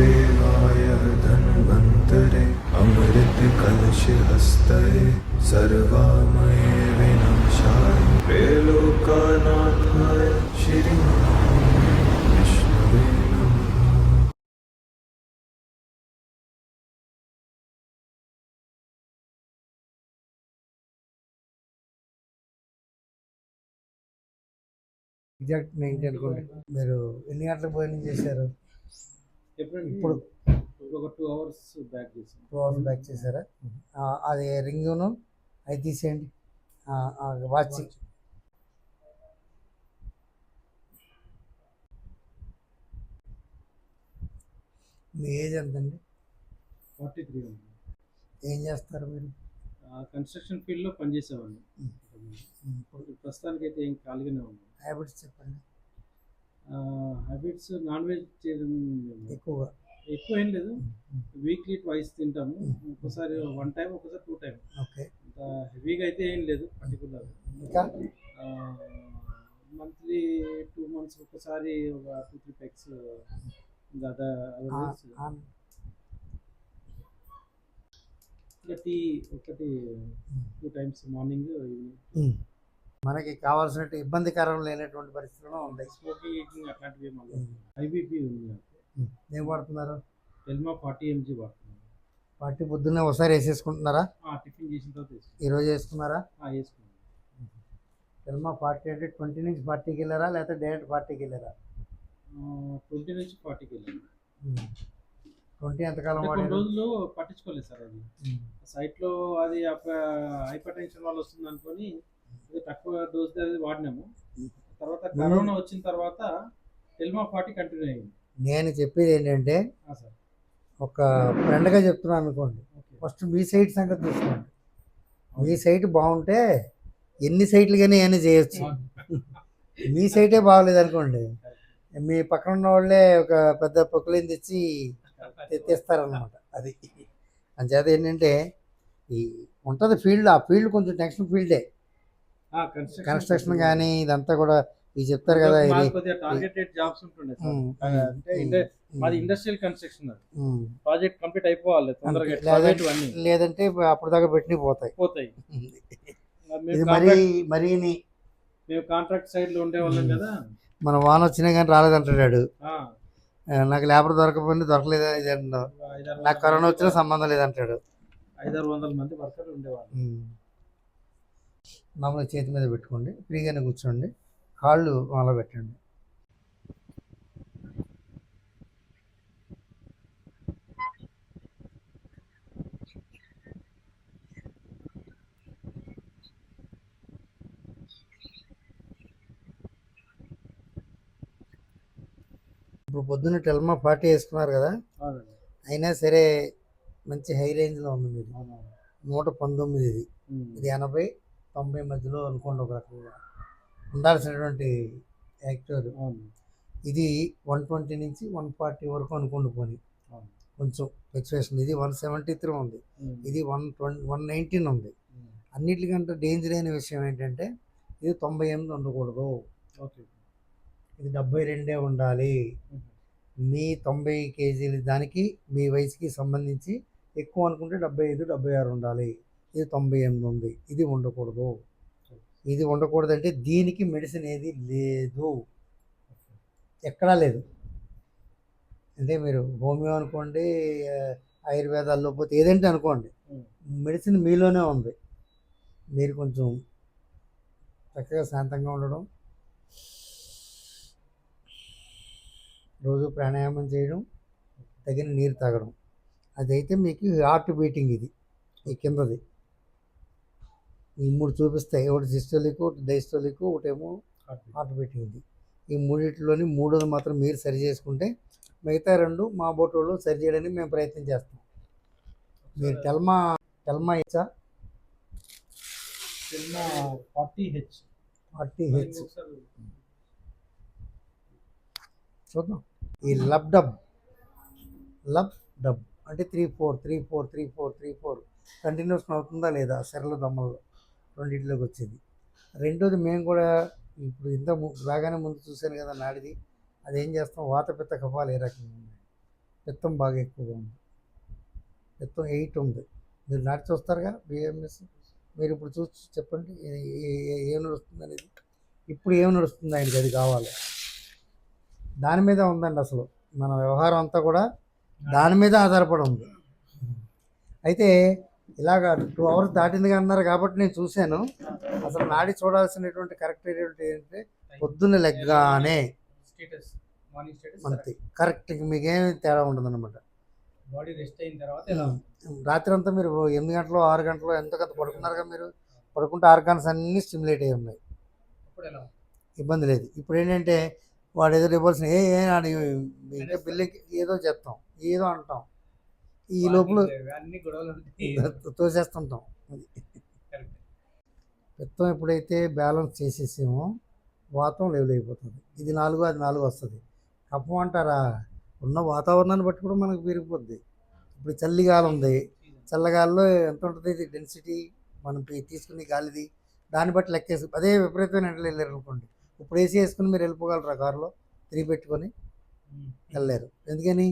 महादेवाय धन्वन्तरे अमृतकलशहस्तये सर्वामये विनाशाय त्रैलोकानाथाय श्रीमहाविष्णवे नमः ఎగ్జాక్ట్ నైన్టీ అనుకోండి మీరు ఎన్ని గంటలకు భోజనం చేశారు ఎప్పుడండి ఇప్పుడు ఒక టూ అవర్స్ బ్యాక్ చేసాం టూ అవర్స్ బ్యాక్ చేశారా? అది రింగును అది తీసేయండి. వాచ్ మీ ఏజ్ ఎంతండి? ఫార్టీ త్రీ ఏం చేస్తారు మీరు? కన్స్ట్రక్షన్ ఫీల్డ్లో పనిచేసేవాడిని. ప్రస్తుతానికి అయితే ఏం ఖాళీగానే ఉన్నాను. హ్యాబిట్స్ చెప్పండి. హ్యాబిట్స్ నాన్ వెజ్ చేయడం ఎక్కువగా. ఎక్కువ ఏం లేదు వీక్లీ ట్వైస్ తింటాము. ఒకసారి వన్ టైం ఒకసారి టూ టైం ఓకే. అంత హెవీగా అయితే ఏం లేదు పర్టికులర్ ఇంకా? మంత్లీ టూ మంత్స్ ఒకసారి ఒక టూ త్రీ ఆ- టీ ఒకటి టూ టైమ్స్ మార్నింగ్ ఈవినింగ్. మనకి కావాల్సినట్టు ఇబ్బందికరం లేనటువంటి పరిస్థితుల్లో ఉంది. స్మోకింగ్ అట్లాంటివి. ఐబీపీ ఉంది. ఏం వాడుతున్నారు? టెల్మా ఫార్టీ ఎంజీ పొద్దున్నే ఒకసారి వేసేసుకుంటున్నారా? టిఫిన్ చేసిన తర్వాత ఈరోజు వేసుకున్నారా? వేసుకున్నాను సినిమా పార్టీ అంటే ట్వంటీ నుంచి పార్టీకి వెళ్ళారా? లేకపోతే డైరెక్ట్ పార్టీకి వెళ్ళారా? ట్వంటీ నుంచి ఫార్టీకి వెళ్ళాను. ట్వంటీ ఎంతకాలం వాడారు? రోజులు పట్టించుకోలేదు సార్ అది. సైట్లో అది హైపర్ టెన్షన్ వల్ల వస్తుంది అనుకొని తక్కువ డోస్ వాడినాము. తర్వాత కరోనా వచ్చిన తర్వాత టెల్మా ఫార్టీ కంటిన్యూ అయ్యింది నేను చెప్పేది ఏంటంటే ఒక ఫ్రెండ్గా చెప్తున్నాను అనుకోండి. ఫస్ట్ మీ సైట్ సంగతి చూసుకోండి. మీ సైట్ బాగుంటే ఎన్ని సైట్లు కానీ ఏమైనా చేయొచ్చు. మీ సైటే బాగలేదు అనుకోండి. మీ పక్కన ఉన్న వాళ్ళే ఒక పెద్ద పొక్కులేని తెచ్చి తెస్తారనమాట అది. అంచేత ఏంటంటే ఈ ఉంటుంది ఫీల్డ్ ఆ ఫీల్డ్ కొంచెం టెన్షన్ ఫీల్డే కన్స్ట్రక్షన్ కానీ ఇదంతా కూడా ఇది చెప్తారు కదా ఇది. టార్గెటెడ్ జాబ్స్ ఉంటుండే అంటే మాది ఇండస్ట్రియల్ కన్స్ట్రక్షన్. ప్రాజెక్ట్ కంప్లీట్ అయిపోవాలి తొందరగా లేదంటే అప్పుడు దాకా పెట్టిన పోతాయి. పోతాయి. ఇది మరీ మరీని మేము కాంట్రాక్ట్ సైడ్లో ఉండేవాళ్ళం. కదా. మన వాన వచ్చినా కానీ ఆ, నాకు లేబర్ దొరకపోయింది దొరకలేదా ఇది ఐదారు నాకు కరోనా వచ్చినా సంబంధం లేదంటాడు. ఐదారు వందల మంది వర్కర్లు ఉండేవాళ్ళు. మామూలుగా చేతి మీద పెట్టుకోండి ఫ్రీగానే కూర్చోండి కాళ్ళు అలా పెట్టండి ఇప్పుడు పొద్దున్న టెల్మా పార్టీ వేసుకున్నారు కదా. అయినా సరే మంచి హై రేంజ్లో ఉంది అవునవును. నూట పంతొమ్మిది. ఇది ఎనభై తొంభై మధ్యలో అనుకోండి ఒక రకంగా ఉండాల్సినటువంటి యాక్టర్. ఇది వన్ ట్వంటీ నుంచి వన్ ఫార్టీ వరకు అనుకోండి పోనీ. కొంచెం ఫ్లక్చువేషన్ ఇది వన్ సెవెంటీ త్రీ ఉంది. ఇది వన్ ట్వంటీ వన్ నైన్టీన్ ఉంది. అన్నిటికంటే డేంజర్ అయిన విషయం ఏంటంటే ఇది తొంభై ఎనిమిది ఉండకూడదు ఓకే ఇది డెబ్బై రెండే ఉండాలి. మీ తొంభై కేజీల దానికి మీ వయసుకి సంబంధించి ఎక్కువ అనుకుంటే డెబ్బై ఐదు డెబ్బై ఆరు ఉండాలి ఇది తొంభై ఎనిమిది ఉంది. ఇది ఉండకూడదు. ఇది ఉండకూడదు అంటే దీనికి మెడిసిన్ ఏది లేదు. ఎక్కడా లేదు. అంటే మీరు హోమియో అనుకోండి ఆయుర్వేదాల్లో పోతే ఏదంటే అనుకోండి. మెడిసిన్ మీలోనే ఉంది. మీరు కొంచెం చక్కగా శాంతంగా ఉండడం రోజు ప్రాణాయామం చేయడం తగిన నీరు తాగడం. అదైతే మీకు హార్ట్ బీటింగ్ ఇది ఈ కిందది. ఈ మూడు చూపిస్తాయి ఒకటి సిస్టోలిక్ ఒకటి డైస్టోలిక్ ఒకటేమో హార్ట్ ఇది ఈ మూడిట్లోని మూడోది మాత్రం మీరు సరి చేసుకుంటే మిగతా రెండు మా బోటోళ్ళు సరి చేయడానికి మేము ప్రయత్నం చేస్తాం. మీరు టెల్మా టెల్మా ఇచ్చా ఫార్టీ హెచ్. Forty H. చూద్దాం. ఈ లబ్ డబ్ లబ్ డబ్ అంటే three four three four three four three four. Continues అవుతుందా లేదా? సెరల దమ్మల్లో రెండింటిలోకి వచ్చింది రెండోది మేము కూడా ఇప్పుడు ఇంత ము- రాగానే ముందు చూశాను కదా నాడిది. అదేం చేస్తాం? వాత పిత్త కఫాలు ఏ రకంగా ఉన్నాయి? పిత్తం బాగా ఎక్కువగా ఉంది. పిత్తం ఎయిట్ ఉంది. మీరు నాటి చూస్తారుగా బిఎంఎస్? మీరు ఇప్పుడు చూసి చెప్పండి ఏం నడుస్తుంది అనేది. ఇప్పుడు ఏం నడుస్తుంది ఆయనకి? అది కావాలి. దాని మీద ఉందండి అసలు. మన వ్యవహారం అంతా కూడా దాని మీద ఆధారపడి ఉంది. అయితే ఇలాగ టూ అవర్స్ దాటిందిగా అన్నారు కాబట్టి నేను చూశాను. అసలు నాడి చూడాల్సినటువంటి కరెక్ట్ ఏంటంటే పొద్దున్న లెగ్గానే మనకి కరెక్ట్ మీకేం తేడా ఉండదు అనమాట బాడీ రెస్ట్ అయిన తర్వాత రాత్రి అంతా మీరు ఎనిమిది గంటలు ఆరు గంటలు ఎంత కదా పడుకున్నారుగా మీరు? పడుకుంటే ఆర్గాన్స్ అన్నీ స్టిమ్యులేట్ అయ్యి ఉన్నాయి. ఇబ్బంది లేదు. ఇప్పుడు ఏంటంటే వాడు ఏదో ఇవ్వాల్సిన ఏ బిల్లింగ్ ఏదో చేస్తాం ఏదో అంటాం. ఈ లోపల తోసేస్తుంటాం. పిత్తం ఎప్పుడైతే బ్యాలెన్స్ చేసేసామో వాతం లెవెల్ అయిపోతుంది. ఇది నాలుగు అది నాలుగు వస్తుంది. కప్పం అంటారా? ఉన్న వాతావరణాన్ని బట్టి కూడా మనకు పెరిగిపోద్ది. ఇప్పుడు చలిగాలం ఉంది. చల్లగాల్లో ఎంత ఉంటుంది ఇది? డెన్సిటీ మనం తీసుకునే గాలిది. దాన్ని బట్టి లెక్కేసి అదే విపరీతమైన ఎండలు వెళ్ళారు అనుకోండి. ఇప్పుడు ఏసీ వేసుకుని మీరు వెళ్ళిపోగలరా కారులో? తిరిగి పెట్టుకొని వెళ్ళలేరు. ఎందుకని?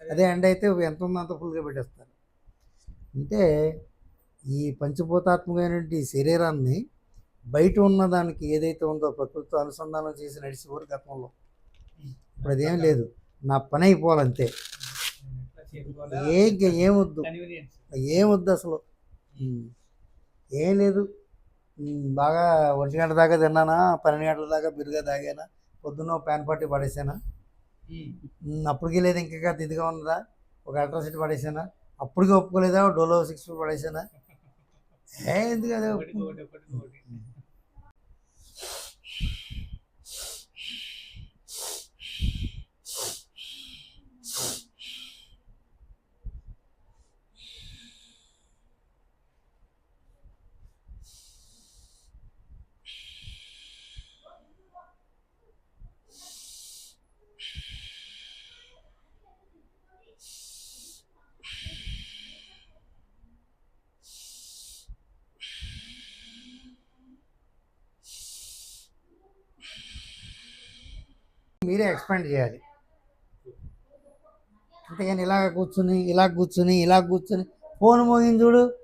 అదే ఎండ అయితే ఎంత ఉందో అంత ఫుల్గా పెట్టేస్తారు. అంటే ఈ పంచభూతాత్మకమైనటువంటి శరీరాన్ని బయట ఉన్న దానికి ఏదైతే ఉందో ప్రకృతితో అనుసంధానం చేసి నడిచేవారు గతంలో. ఇప్పుడు అదేం లేదు. నా పని అయిపోవాలంతే. ఏం ఏమొద్దు ఏమొద్దు అసలు. ఏం లేదు. బాగా ఒంటి గంట దాకా తిన్నానా పన్నెండు గంటల దాకా బిరుగా తాగానా పొద్దున్న ప్యాన్ పట్టి పడేసానా అప్పటికి లేదు ఇంకా ఇదిగా ఉన్నదా? ఒక అల్ట్రాసిటీ పడేసానా? అప్పటికి ఒప్పుకోలేదా? డోలో సిక్స్ పడేసానా? ఏ ఎందుకు అదే మీరే ఎక్స్పాండ్ చేయాలి. అంతేగాని ఇలాగ కూర్చుని ఇలా కూర్చుని ఇలా కూర్చుని ఫోన్ మోగింది చూడు.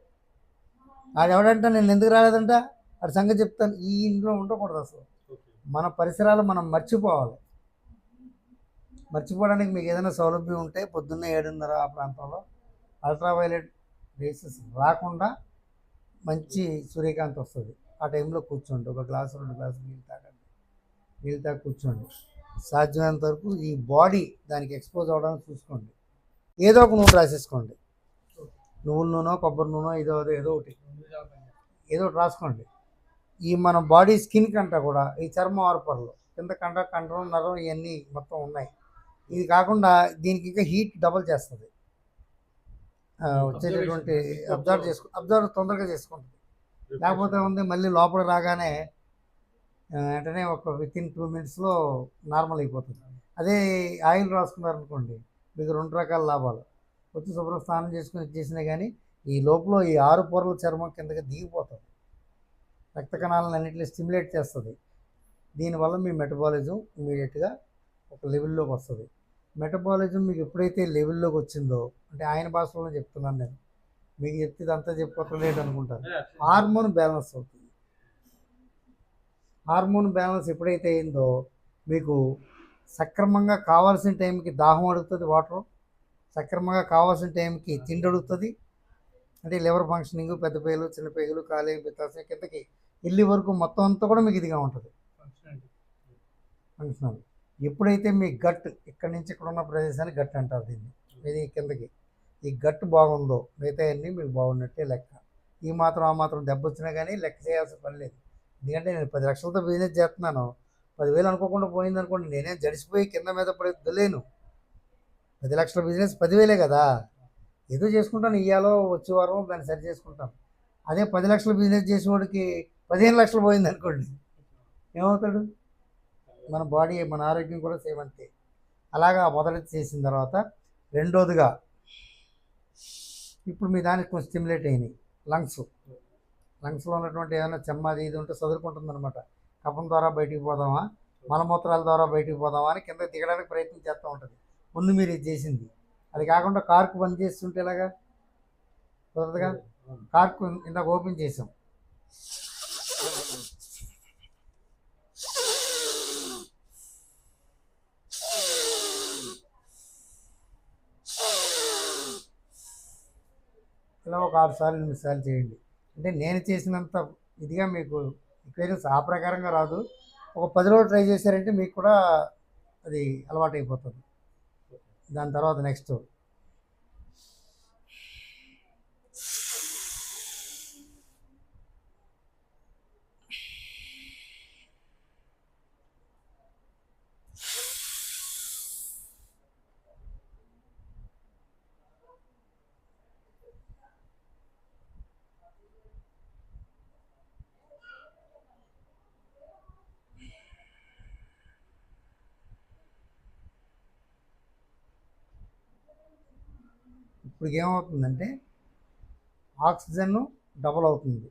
అది ఎవడంట? నేను ఎందుకు రాలేదంట? ఆడి సంగతి చెప్తాను. ఈ ఇంట్లో ఉండకూడదు అసలు. మన పరిసరాలు మనం మర్చిపోవాలి. మర్చిపోవడానికి మీకు ఏదైనా సౌలభ్యం ఉంటే పొద్దున్నే ఏడున్నర ఆ ప్రాంతంలో అల్ట్రావైలెట్ రేసెస్ రాకుండా మంచి సూర్యకాంతి వస్తుంది. ఆ టైంలో కూర్చోండి. ఒక గ్లాసు రెండు గ్లాసులు నీళ్ళు తాగండి. నీళ్ళు తాగి కూర్చోండి. సాధ్యమైనంత వరకు ఈ బాడీ దానికి ఎక్స్పోజ్ అవ్వడానికి చూసుకోండి. ఏదో ఒక నూనె రాసేసుకోండి. నువ్వుల నూనె కొబ్బరి నూనె ఏదో అదో ఏదో ఒకటి. ఏదో ఒకటి రాసుకోండి. ఈ మన బాడీ స్కిన్ కంట కూడా ఈ చర్మ ఆర్పర్లు కింద కంట కంఠం నరం ఇవన్నీ మొత్తం ఉన్నాయి. ఇది కాకుండా దీనికి ఇంకా హీట్ డబల్ చేస్తుంది. వచ్చేటటువంటి అబ్జర్వ్ చేసుకో అబ్జర్వ్ తొందరగా చేసుకుంటుంది. లేకపోతే ఉంది మళ్ళీ లోపల రాగానే వెంటనే ఒక విత్ ఇన్ టూ మినిట్స్లో నార్మల్ అయిపోతుంది. అదే ఆయిల్ రాసుకున్నారనుకోండి మీకు రెండు రకాల లాభాలు. వచ్చి శుభ్రం స్నానం చేసుకుని చేసినా కానీ ఈ లోపల ఈ ఆరు పొరల చర్మం కిందకి దిగిపోతుంది. రక్త కణాలను అన్నింటినీ స్టిమ్యులేట్ చేస్తుంది. దీనివల్ల మీ మెటబాలిజం ఇమీడియట్గా ఒక లెవెల్లోకి వస్తుంది. మెటబాలిజం మీకు ఎప్పుడైతే లెవెల్లోకి వచ్చిందో అంటే ఆయన భాషలో చెప్తున్నాను నేను. మీకు చెప్తే ఇదంతా చెప్పుకోవట్లేదు అనుకుంటారు హార్మోన్ బ్యాలెన్స్ అవుతుంది. హార్మోన్ బ్యాలెన్స్ ఎప్పుడైతే అయిందో మీకు సక్రమంగా కావాల్సిన టైంకి దాహం అడుగుతుంది వాటర్ సక్రమంగా కావాల్సిన టైంకి తిండి అడుగుతుంది. అంటే లివర్ ఫంక్షనింగ్ పెద్ద పేగులు చిన్న పేగులు కాలేయం పిత్తాశయం కిందకి వెళ్ళి వరకు మొత్తం అంతా కూడా మీకు ఇదిగా ఉంటుంది. ఫంక్షనల్ ఎప్పుడైతే మీ గట్ ఇక్కడ నుంచి ఇక్కడ ఉన్న ప్రదేశాన్ని గట్ అంటారు దీన్ని ఇది కిందకి. ఈ గట్ బాగుందో మిగతా అన్నీ మీకు బాగున్నట్టే లెక్క. ఈ మాత్రం ఆ మాత్రం దెబ్బ వచ్చినా కానీ లెక్క చేయాల్సిన పని లేదు. ఎందుకంటే నేను పది లక్షలతో బిజినెస్ చేస్తున్నాను. పదివేలు అనుకోకుండా పోయింది అనుకోండి నేనేం జడిసిపోయి కింద మీద పడి వదిలేను పది లక్షల బిజినెస్ పదివేలే కదా. ఏదో చేసుకుంటాను ఇయ్యాలో వచ్చే వారం దాన్ని సరి చేసుకుంటాను. అదే పది లక్షల బిజినెస్ చేసేవాడికి పదిహేను లక్షలు పోయింది అనుకోండి ఏమవుతాడు? మన బాడీ మన ఆరోగ్యం కూడా సేమ్ అంతే. అలాగా మొదటి చేసిన తర్వాత రెండోదిగా ఇప్పుడు మీ దానికి కొంచెం స్టిమ్యులేట్ అయినాయి లంగ్స్ లంగ్స్లో ఉన్నటువంటి ఏదైనా చెమ్మది ఇది ఉంటే చదువుకుంటుంది అనమాట కఫం ద్వారా బయటికి పోదామా? మలమూత్రాల ద్వారా బయటికి పోదామా అని కింద దిగడానికి ప్రయత్నం చేస్తూ ఉంటుంది. ముందు మీరు ఇది చేసింది. అది కాకుండా కార్కు బంద్ చేస్తుంటే ఇలాగా కుదరదుగా? కార్కు ఇందాక ఓపెన్ చేసాం ఇలా ఒక ఆరు సార్లు ఎనిమిది సార్లు చేయండి. అంటే నేను చేసినంత ఇదిగా మీకు ఎక్స్పీరియన్స్ ఆ ప్రకారంగా రాదు. ఒక పది రోజులు ట్రై చేశారంటే మీకు కూడా అది అలవాటు అయిపోతుంది దాని తర్వాత నెక్స్ట్ ఇప్పుడు ఏమవుతుందంటే ఆక్సిజన్ డబుల్ అవుతుంది.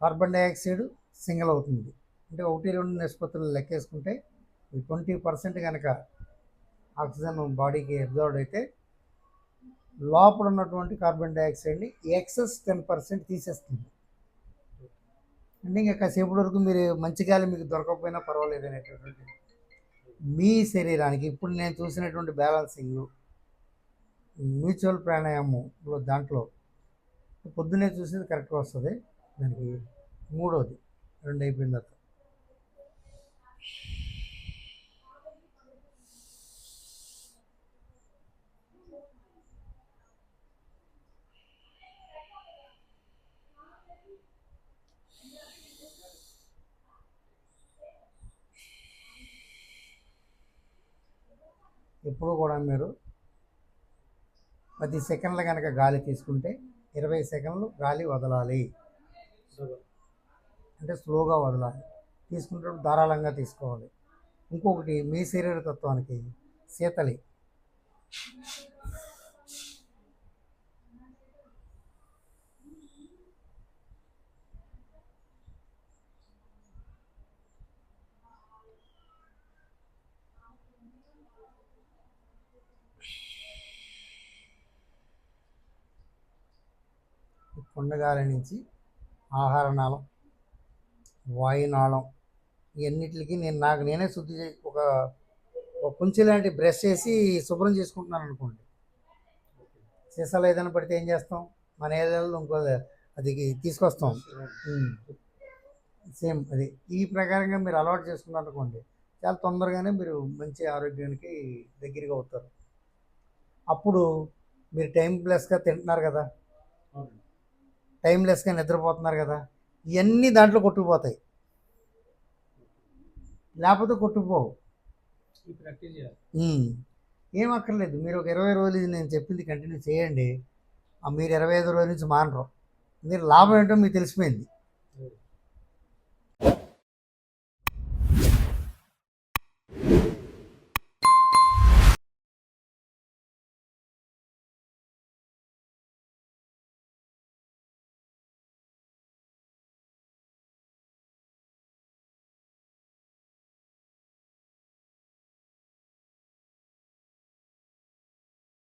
కార్బన్ డైఆక్సైడ్ సింగిల్ అవుతుంది. అంటే ఒకటి రెండు నిష్పత్తులు లెక్కేసుకుంటే ట్వంటీ పర్సెంట్ కనుక ఆక్సిజన్ బాడీకి అబ్జర్వ్ అయితే లోపల ఉన్నటువంటి కార్బన్ డైఆక్సైడ్ని ఎక్సెస్ టెన్ పర్సెంట్ తీసేస్తుంది. అంటే ఇంకా కాసేపటి వరకు మీరు మంచి గాలి మీకు దొరకకపోయినా పర్వాలేదు అనేటటువంటి మీ శరీరానికి ఇప్పుడు నేను చూసినటువంటి బ్యాలెన్సింగ్ మ్యూచువల్ ప్రాణాయామంలో ఇప్పుడు దాంట్లో పొద్దున్నే చూసేది కరెక్ట్గా వస్తుంది. దానికి మూడోది రెండు అయిపోయిన తర్వాత. ఎప్పుడు కూడా మీరు పది సెకండ్లు కనుక గాలి తీసుకుంటే ఇరవై సెకండ్లు గాలి వదలాలి. అంటే స్లోగా వదలాలి. తీసుకునేటప్పుడు ధారాళంగా తీసుకోవాలి. ఇంకొకటి మీ శరీర తత్వానికి శీతలి. కొండగాలి నుంచి ఆహార నాళం వాయునాళం ఇవన్నిటికి నేను నాకు నేనే శుద్ధి చే ఒక ఒక కుంచి లాంటి బ్రష్ చేసి శుభ్రం చేసుకుంటున్నాను అనుకోండి. సీసాలు ఏదైనా పడితే ఏం చేస్తాం? మన ఏరియాలో ఇంకో అది తీసుకొస్తాం. సేమ్ అది. ఈ ప్రకారంగా మీరు అలవాటు చేసుకున్నారు అనుకోండి చాలా తొందరగానే మీరు మంచి ఆరోగ్యానికి దగ్గరగా అవుతారు. అప్పుడు మీరు టైం ప్లస్గా తింటున్నారు కదా? టైంలెస్గా నిద్రపోతున్నారు కదా ఇవన్నీ దాంట్లో కొట్టుకుపోతాయి. లేకపోతే కొట్టుకుపోవు. ఏం అక్కర్లేదు. మీరు ఒక ఇరవై రోజులు ఇది నేను చెప్పింది కంటిన్యూ చేయండి. మీరు ఇరవై ఐదు రోజుల నుంచి మానరు. మీరు లాభం ఏంటో మీకు తెలిసిపోయింది.